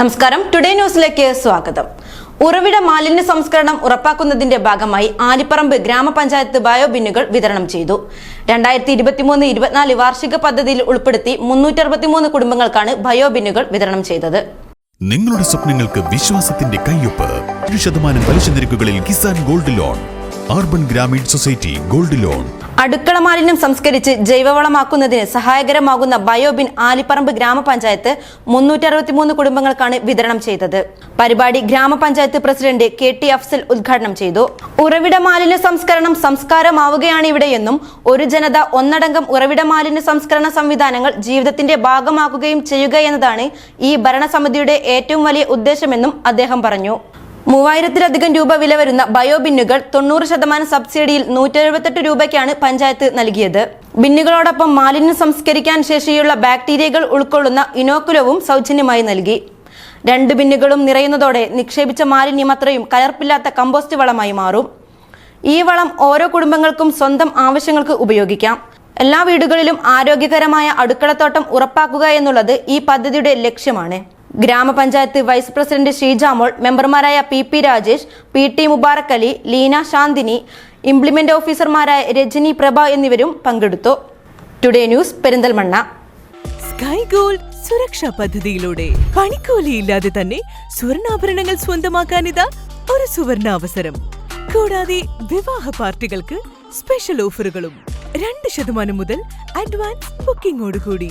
നമസ്കാരം. ടുഡേ ന്യൂസിലേക്ക് സ്വാഗതം. ഉറവിട മാലിന്യ സംസ്കരണം ഉറപ്പാക്കുന്നതിന്റെ ഭാഗമായി ആലിപ്പറമ്പ് ഗ്രാമപഞ്ചായത്ത് ബയോ ബിന്നുകൾ വിതരണം ചെയ്തു. രണ്ടായിരത്തി ഇരുപത്തിമൂന്ന് ഇരുപത്തിനാല് വാർഷിക പദ്ധതിയിൽ ഉൾപ്പെടുത്തി മുന്നൂറ്ററുപത്തിമൂന്ന് കുടുംബങ്ങൾക്കാണ് ബയോ ബിന്നുകൾ വിതരണം ചെയ്തത്. നിങ്ങളുടെ സ്വപ്നങ്ങൾക്ക് വിശ്വാസത്തിന്റെ കയ്യൊപ്പ്. ഒരു ശതമാനം പലിശ നിരക്കുകളിൽ Kisan gold loan. Urban Grameen society gold loan. അടുക്കള മാലിന്യം സംസ്കരിച്ച് ജൈവവളമാക്കുന്നതിന് സഹായകരമാകുന്ന ബയോബിൻ ആലിപ്പറമ്പ് ഗ്രാമപഞ്ചായത്ത് മുന്നൂറ്റി അറുപത്തിമൂന്ന് കുടുംബങ്ങൾക്കാണ് വിതരണം ചെയ്തത്. പരിപാടി ഗ്രാമപഞ്ചായത്ത് പ്രസിഡന്റ് കെ ടി അഫ്സൽ ഉദ്ഘാടനം ചെയ്തു. ഉറവിട മാലിന്യ സംസ്കരണം സംസ്കാരമാവുകയാണ് ഇവിടെയെന്നും ഒരു ജനത ഒന്നടങ്കം ഉറവിട മാലിന്യ സംസ്കരണ സംവിധാനങ്ങൾ ജീവിതത്തിന്റെ ഭാഗമാക്കുകയും ചെയ്യുക എന്നതാണ് ഈ ഭരണസമിതിയുടെ ഏറ്റവും വലിയ ഉദ്ദേശമെന്നും അദ്ദേഹം പറഞ്ഞു. മൂവായിരത്തിലധികം രൂപ വില വരുന്ന ബയോബിന്നുകൾ തൊണ്ണൂറ് ശതമാനം സബ്സിഡിയിൽ നൂറ്റി എഴുപത്തെട്ട് രൂപയ്ക്കാണ് പഞ്ചായത്ത് നൽകിയത്. ബിന്നുകളോടൊപ്പം മാലിന്യം സംസ്കരിക്കാൻ ശേഷിയുള്ള ബാക്ടീരിയകൾ ഉൾക്കൊള്ളുന്ന ഇനോക്കുലവും സൗജന്യമായി നൽകി. രണ്ട് ബിന്നുകളും നിറയുന്നതോടെ നിക്ഷേപിച്ച മാലിന്യം അത്രയും കലർപ്പില്ലാത്ത കമ്പോസ്റ്റ് വളമായി മാറും. ഈ വളം ഓരോ കുടുംബങ്ങൾക്കും സ്വന്തം ആവശ്യങ്ങൾക്ക് ഉപയോഗിക്കാം. എല്ലാ വീടുകളിലും ആരോഗ്യകരമായ അടുക്കളത്തോട്ടം ഉറപ്പാക്കുക എന്നുള്ളത് ഈ പദ്ധതിയുടെ ലക്ഷ്യമാണ്. ഗ്രാമപഞ്ചായത്ത് വൈസ് പ്രസിഡന്റ് ഷീജാമോൾ മെമ്പർമാരായ P P Rajesh P T Mubarak Ali Leena Shanthini implement ഓഫീസർമാരായ രജനി പ്രഭ എന്നിവരും പങ്കെടുത്തു. Today news Perinthalmanna. Sky gold സുരക്ഷാ പദ്ധതിയിലൂടെ പണിക്കൂലിയില്ലാതെ തന്നെ സ്വർണാഭരണങ്ങൾ സ്വന്തമാക്കാനിതാ ഒരു സുവർണ അവസരം കൂടാതെ വിവാഹ പാർട്ടികൾക്ക് സ്പെഷ്യൽ ഓഫറുകളും രണ്ട് ശതമാനം മുതൽ അഡ്വാൻസ് ബുക്കിംഗോടുകൂടി